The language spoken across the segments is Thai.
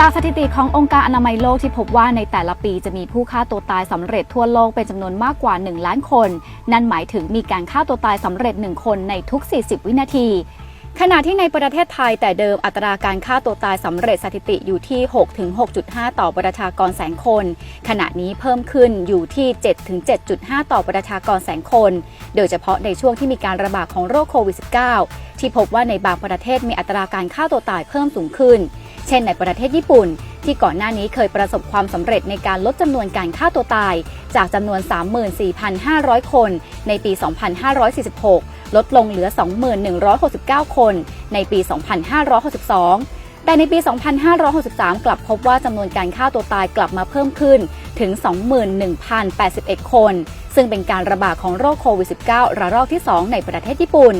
จากสถิติขององค์การอนามัยโลกที่พบว่าในแต่ละปีจะมีผู้ฆ่าตัวตายสำเร็จทั่วโลกเป็นจำนวนมากกว่า 1 ล้านคน นั่นหมายถึงมีการฆ่าตัวตายสำเร็จ 1 คนในทุก 40 วินาที ขณะที่ในประเทศไทยแต่เดิมอัตราการฆ่าตัวตายสำเร็จสถิติอยู่ที่6ถึง6.5 ต่อประชากรแสนคน ขณะนี้เพิ่มขึ้นอยู่ที่7ถึง7.5 ต่อประชากรแสนคน โดยเฉพาะในช่วงที่มีการระบาดของโรคโควิด -19 ที่พบว่าในบางประเทศมีอัตราการฆ่าตัวตายเพิ่มสูงขึ้น เช่นในประเทศญี่ปุ่น ที่ก่อนหน้านี้เคยประสบความสำเร็จในการลดจำนวนการฆ่าตัวตาย จากจำนวน 34,500 คนในปี 2546 ลดลงเหลือ2169 คนในปี 2562แต่ในปี 2563 กลับพบว่าจำนวนการฆ่าตัวตายกลับมาเพิ่มขึ้นถึง 21,081 คน ซึ่งเป็นการระบาดของโรคโควิด -19 ระลอกที่ 2 ในประเทศญี่ปุ่น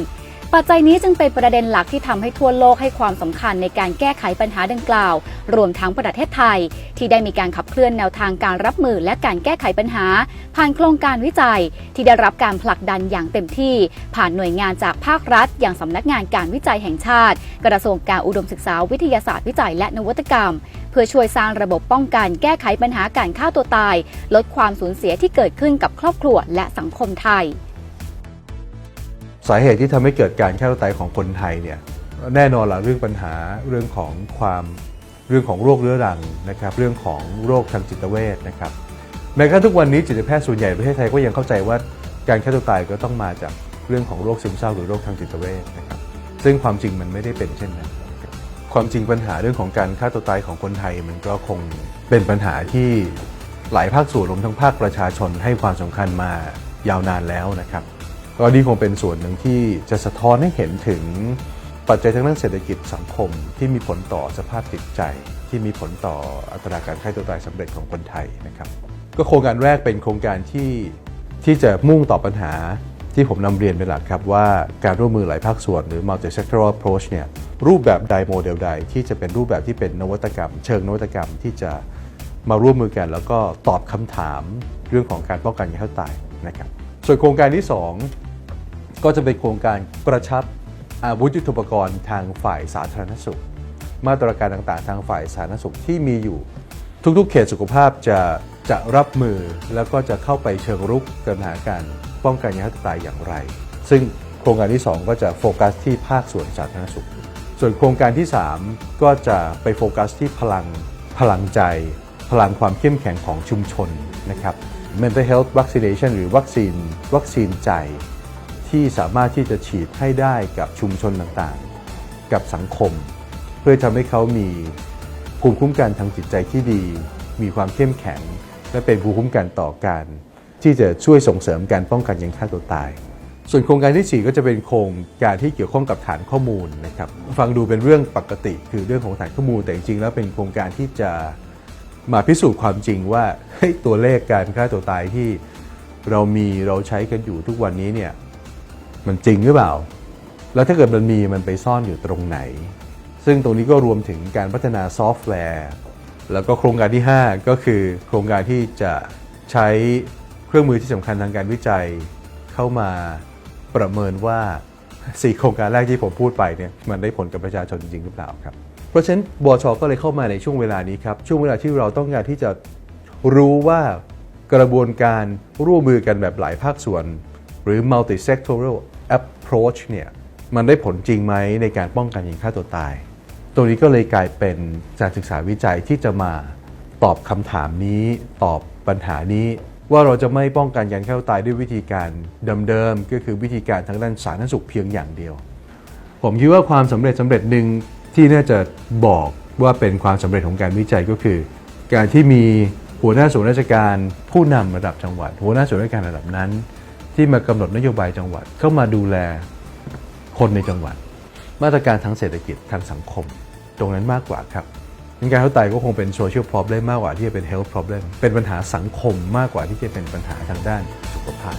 ปัจจัยนี้จึงเป็นประเด็นหลักที่ทำให้ทั่วโลกให้ความสำคัญในการแก้ไขปัญหาดังกล่าว รวมทั้งประเทศไทย ที่ได้มีการขับเคลื่อนแนวทางการรับมือและการแก้ไขปัญหา ผ่านโครงการวิจัย ที่ได้รับการผลักดันอย่างเต็มที่ ผ่านหน่วยงานจากภาครัฐ อย่างสำนักงานการวิจัยแห่งชาติ กระทรวงการอุดมศึกษาวิทยาศาสตร์วิจัย และนวัตกรรม เพื่อช่วยสร้างระบบป้องกันแก้ไขปัญหาการฆ่าตัวตาย ลดความสูญเสียที่เกิดขึ้นกับครอบครัวและสังคมไทย สาเหตุที่ทำให้เกิดการฆ่าตัวตายของคนไทยเนี่ยแน่นอนละเรื่องปัญหาเรื่องของความเรื่องของโรคเรื้อรังนะครับ เรื่องของโรคทางจิตเวชนะครับแม้กระทั่งทุกวันนี้จิตแพทย์ส่วนใหญ่ประเทศไทยก็ยังเข้าใจว่าการฆ่าตัวตายก็ต้องมาจากเรื่องของโรคซึมเศร้าหรือโรคทางจิตเวชนะครับ ซึ่งความจริงมันไม่ได้เป็นเช่นนั้นครับความจริงปัญหาเรื่องของการฆ่าตัวตายของคนไทย มันก็คงเป็นปัญหาที่หลายภาคส่วนรวมทั้งภาคประชาชนให้ความสำคัญมายาวนานแล้วนะครับ ก็นี่คงเป็นส่วนหนึ่งที่จะสะท้อนให้เห็นถึงปัจจัยทางด้านเศรษฐกิจสังคมที่มีผลต่อสภาพจิตใจ ที่มีผลต่ออัตราการฆ่าตัวตายสำเร็จของคนไทยนะครับ ก็โครงการแรกเป็นโครงการที่ที่จะมุ่งต่อปัญหาที่ผมนำเรียนเป็นหลักครับว่าการร่วมมือหลายภาคส่วนหรือ multi sectoral approach เนี่ยรูปแบบใดโมเดลใดที่จะเป็นรูปแบบที่เป็นนวัตกรรม เชิงนวัตกรรมที่จะมาร่วมมือกันแล้วก็ตอบคำถามเรื่องของการป้องกันการฆ่าตัวตายนะครับส่วนโครงการที่สอง ก็จะเป็นโครงการกระชับอาวุธยุทโธปกรณ์ทางฝ่ายสาธารณสุข มาตรการต่างๆ ทางฝ่ายสาธารณสุขที่มีอยู่ ทุกๆ เขตสุขภาพจะจะรับมือแล้วก็จะเข้าไปเชิงรุกกับปัญหาการป้องกันยาตายอย่างไร ซึ่งโครงการที่ 2 ก็จะโฟกัสที่ภาคส่วนสาธารณสุข ส่วนโครงการที่ 3 ก็จะไปโฟกัสที่พลังพลังใจ พลังความเข้มแข็งของชุมชนนะครับ mental health vaccination หรือวัคซีนวัคซีนใจ ที่สามารถที่จะฉีดให้ได้กับชุมชนต่างๆ กับสังคม เพื่อทำให้เขามีภูมิคุ้มกันทางจิตใจที่ดี มีความเข้มแข็ง และเป็นภูมิคุ้มกันต่อการที่จะช่วยส่งเสริมการป้องกันการฆ่าตัวตาย ส่วนโครงการที่ 4 ก็จะเป็นโครงการที่เกี่ยวข้องกับฐานข้อมูลนะครับ ฟังดูเป็นเรื่องปกติคือเรื่องของฐานข้อมูล แต่จริงๆแล้วเป็นโครงการที่จะมาพิสูจน์ความจริงว่าตัวเลขการฆ่าตัวตายที่เรามีเราใช้กันอยู่ทุกวันนี้เนี่ย มันจริงหรือเปล่า แล้วถ้าเกิดมันมีมันไปซ่อนอยู่ตรงไหน ซึ่งตรงนี้ก็รวมถึงการพัฒนาซอฟต์แวร์ แล้วก็โครงการที่ 5 ก็คือโครงการที่จะใช้เครื่องมือที่สำคัญทางการวิจัย เข้ามาประเมินว่า4โครงการแรกที่ผมพูดไปเนี่ยมันได้ผลกับประชาชนจริงหรือเปล่าครับ เพราะฉะนั้นบชก็เลยเข้ามาในช่วงเวลานี้ครับช่วงเวลาที่เราต้องการที่จะรู้ว่ากระบวนการร่วมมือกันแบบหลายภาคส่วน หรือ multi sectoral approach เนี่ยมันได้ผลจริงไหมในการป้องกันการฆ่าตัวตาย ตรงนี้ก็เลยกลายเป็นการศึกษาวิจัยที่จะมาตอบคำถามนี้ตอบปัญหานี้ ว่าเราจะไม่ป้องกันการฆ่าตัวตายด้วยวิธีการเดิมๆก็คือวิธีการทางด้านสาธารณสุขเพียงอย่างเดียว ผมคิดว่าความสำเร็จสำเร็จหนึ่งที่น่าจะบอกว่าเป็นความสำเร็จของการวิจัยก็คือ การที่มีหัวหน้าส่วนราชการผู้นำระดับจังหวัด หัวหน้าส่วนราชการระดับนั้น ที่มากำหนดนโยบายจังหวัด เข้ามาดูแลคนในจังหวัด มาตรการทางเศรษฐกิจทางสังคม ตรงนั้นมากกว่าครับการเข้าตายก็คงเป็น social problem มากกว่าที่จะเป็น health problem เป็นปัญหาสังคมมากกว่าที่จะเป็นปัญหาทางด้านสุขภาพ